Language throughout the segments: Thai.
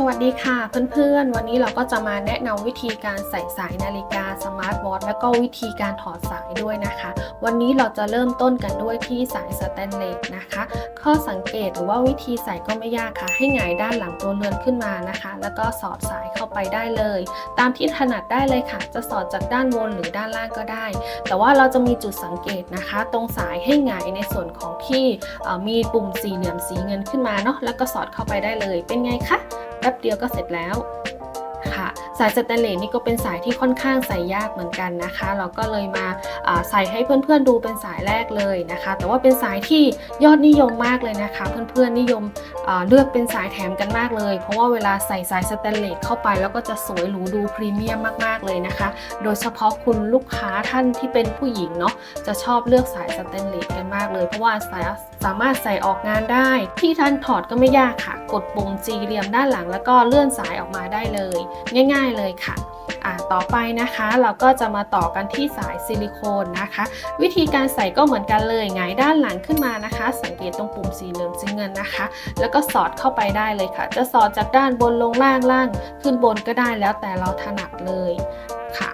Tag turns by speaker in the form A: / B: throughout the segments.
A: สวัสดีค่ะเพื่อนๆ วันนี้เราก็จะมาแนะนำวิธีการใส่สายนาฬิกาสมาร์ทวอทแล้วก็วิธีการถอดสายด้วยนะคะ วันนี้เราจะเริ่มต้นกันด้วยที่สายสแตนเลสนะคะ ข้อสังเกตหรือว่าวิธีใส่ก็ไม่ยากค่ะ ให้หงายด้านหลังตัวเรือนขึ้นมานะคะ แล้วก็สอดสายเข้าไปได้เลย ตามที่ถนัดได้เลยค่ะ จะสอดจากด้านบนหรือด้านล่างก็ได้ แต่ว่าเราจะมีจุดสังเกตนะคะ ตรงสายให้หงายในส่วนของที่มีปุ่มสี่เหลี่ยมสีเงินขึ้นมาเนาะแล้วก็สอดเข้าไปได้เลยเป็นไงคะ แป๊บเดียวก็เสร็จแล้วค่ะ สายสแตนเลสนี่ก็เป็นสายที่ค่อนข้างใส่ยากเหมือนกันนะคะ เราก็เลยมาใส่ให้เพื่อนๆดูเป็นสายแรกเลยนะคะ แต่ว่าเป็นสายที่ยอดนิยมมากเลยนะคะ เพื่อนๆนิยมเลือกเป็นสายแถมกันมากเลย เพราะว่าเวลาใส่สายสแตนเลสเข้าไปแล้วก็จะสวยหรูดูพรีเมียมมากๆเลยนะคะ โดยเฉพาะคุณลูกค้าท่านที่เป็นผู้หญิงเนาะจะชอบเลือกสายสแตนเลสกันมากเลย เพราะว่าสายสามารถใส่ออกงานได้ ที่ท่านถอดก็ไม่ยากค่ะ กดปุ่มจีเหลี่ยมด้านหลัง แล้วก็เลื่อนสายออกมาได้เลย ง่ายๆเลยค่ะอ่าต่อไปนะคะเราก็จะมาต่อกันที่สายซิลิโคนนะคะ วิธีการใส่ก็เหมือนกันเลยไงด้านหลังขึ้นมานะคะ สังเกตตรงปุ่มสีเหลืองสีเงินนะคะ แล้วก็สอดเข้าไปได้เลยค่ะ จะสอดจากด้านบนลงล่างล่าง ขึ้นบนก็ได้แล้วแต่เราถนัดเลยค่ะ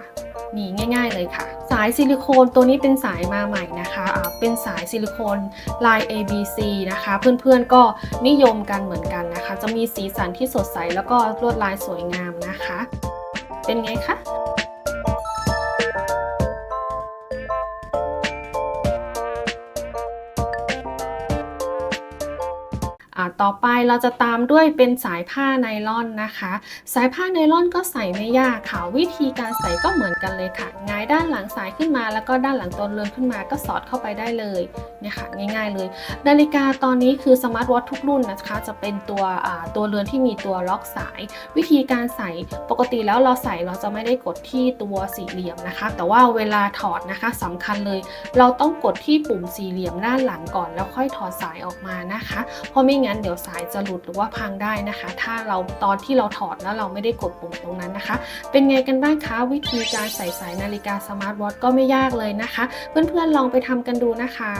A: นี่ง่าย ๆเลยค่ะายซิลิโคนตัวนี้เป็นสายมาใหม่นะคะะเป็นสายซิลิโคนลาย ABC นะคะ เพื่อนๆก็นิยมกันเหมือนกันนะคะ จะมีสีสันที่สดใสแล้วก็ลวดลายสวยงามนะคะ เป็นไงคะ ต่อไปเราจะตามด้วยเป็นสายผ้าไนล่อนนะคะ สายผ้าไนล่อนก็ใส่ไม่ยากค่ะ วิธีการใส่ก็เหมือนกันเลยค่ะหงายด้านหลังสายขึ้นมา แล้วก็ด้านหลังตัวเรือนขึ้นมาก็สอดเข้าไปได้เลยเนี่ยค่ะง่ายๆเลยนาฬิกาตอนนี้คือสมาร์ทวอททุกรุ่นนะคะ จะเป็นตัวตัวเรือนที่มีตัวล็อกสาย วิธีการใส่ปกติแล้วเราใส่เราจะไม่ได้กดที่ตัวสี่เหลี่ยมนะคะ แต่ว่าเวลาถอดนะคะสำคัญเลย เราต้องกดที่ปุ่มสี่เหลี่ยมด้านหลังก่อน แล้วค่อยถอดสายออกมานะคะ เพราะไม่งั้นเดี๋ยวสายจะหลุดหรือว่าพังได้นะคะ ถ้าเราตอนที่เราถอดแล้วเราไม่ได้กดปุ่มตรงนั้นนะคะ เป็นไงกันบ้างคะวิธีการใส่สายนาฬิกาสมาร์ทวอทก็ไม่ยากเลยนะคะ เพื่อนๆลองไปทำกันดูนะคะ